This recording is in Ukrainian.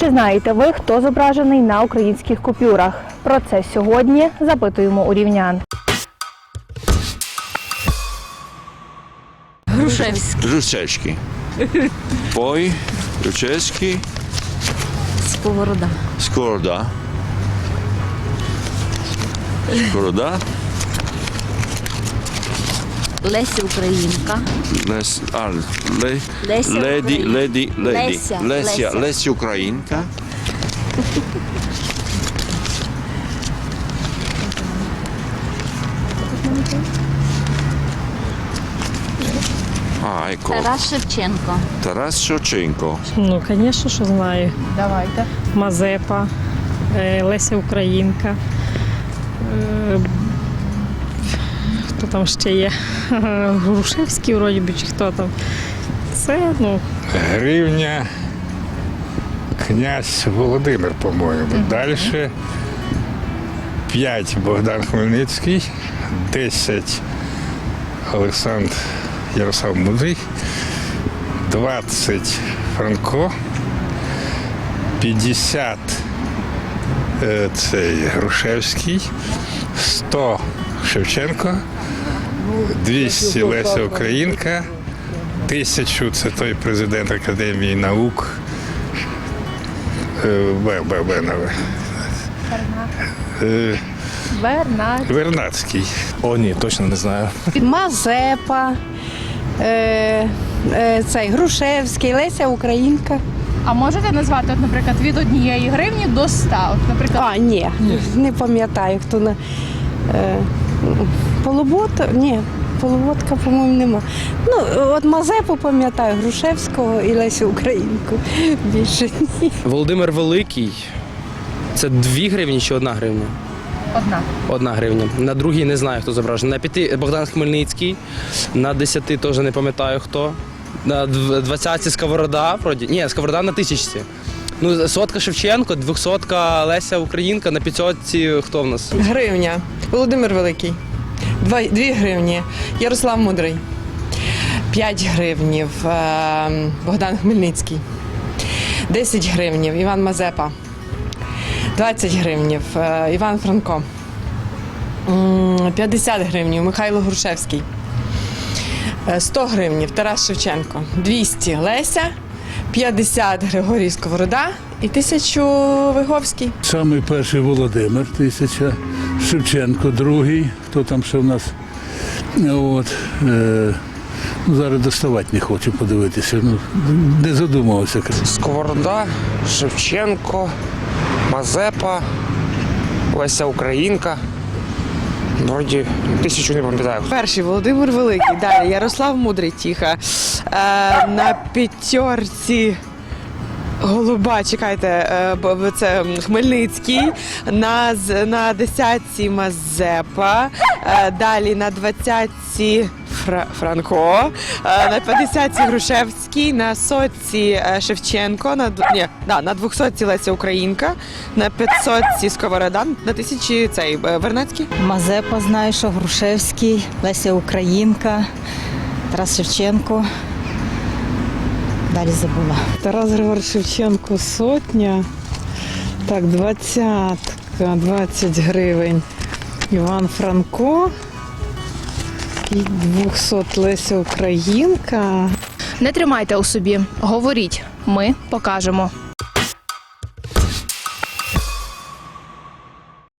Чи знаєте ви, хто зображений на українських купюрах? Про це сьогодні запитуємо у рівнян. Грушевський. Грушевський. Poi Грушевський, Сковорода. Скорода. Скорода, Леся Українка. Лес, а, ле, Леся леді, Українка. леді, леді, Леся, Леся, Леся. Леся Українка. А, ecco, Тарас Шевченко. Тарас Шевченко. Ну, звісно, що знаю. Давайте. Мазепа, е, Леся Українка. Е, Хто там ще є? Грушевський, вроді би, чи хто там. Це, ну, Гривня, князь Володимир, по-моєму. Далі 5 Богдан Хмельницький, 10 Олександр Ярослав Мудрий, 20 Франко, 50 е, цей Грушевський, 100 Шевченко, 200 Леся Українка. Тисячу це той президент Академії наук. Е, Б, Б, Б, на В. Е, Бернар. Вернадський. О, ні, точно не знаю. Мазепа, е, е, цей Грушевський, Леся Українка. А можете назвати, от, наприклад, від однієї гривні до ста? От, наприклад, А, ні, не пам'ятаю, хто на е, Полубота? Ні, Полуботка, по-моєму, нема. Ну, от Мазепу пам'ятаю, Грушевського і Лесю Українку. Більше ні. Володимир Великий. Це 2 гривні чи одна гривня? одна. Одна гривня. На другій не знаю, хто зображений. На п'яти Богдан Хмельницький, на десяти теж не пам'ятаю хто. На дв- двадцятці Сковорода, вроді. Ні, Сковорода на тисячці. Ну, сотка Шевченко, двохсотка Леся Українка, на п'ятсотці хто в нас? Гривня. Володимир Великий. Два, дві гривні. Ярослав Мудрий. П'ять гривнів. е, Богдан Хмельницький. Десять гривнів. Іван Мазепа. 20 гривнів. е, Іван Франко. М, 50 гривнів. Михайло Грушевський. Е, 100 гривнів. Тарас Шевченко. 200 Леся. 50 Григорій Сковорода і 1000 Виговський. Самий перший Володимир тисяча, Шевченко другий, хто там ще в нас. От, е, ну, зараз доставати не хочу подивитися. Ну, не задумувався. Сковорода, Шевченко, Мазепа, Леся Українка. Вроді тисячу не пам'ятаю. Перший Володимир Великий, далі Ярослав Мудрий Тіха. Е, на п'ятерці голуба, чекайте, е, це Хмельницький, на, з- на десятці Мазепа, е, далі на двадцятці Фра- Франко, е, на 50-ці Грушевський, на сотці е, Шевченко, на, ні, да, на 200-ці Леся Українка, на 500-ці Сковорода, на тисячі цей е, Вернацький. Мазепа знаю, що Грушевський, Леся Українка, Тарас Шевченко. Далі забула. Тарас Григор Шевченко сотня. Так, двадцятка, 20 гривень. Іван Франко. І 200 Леся Українка. Не тримайте у собі. Говоріть. Ми покажемо.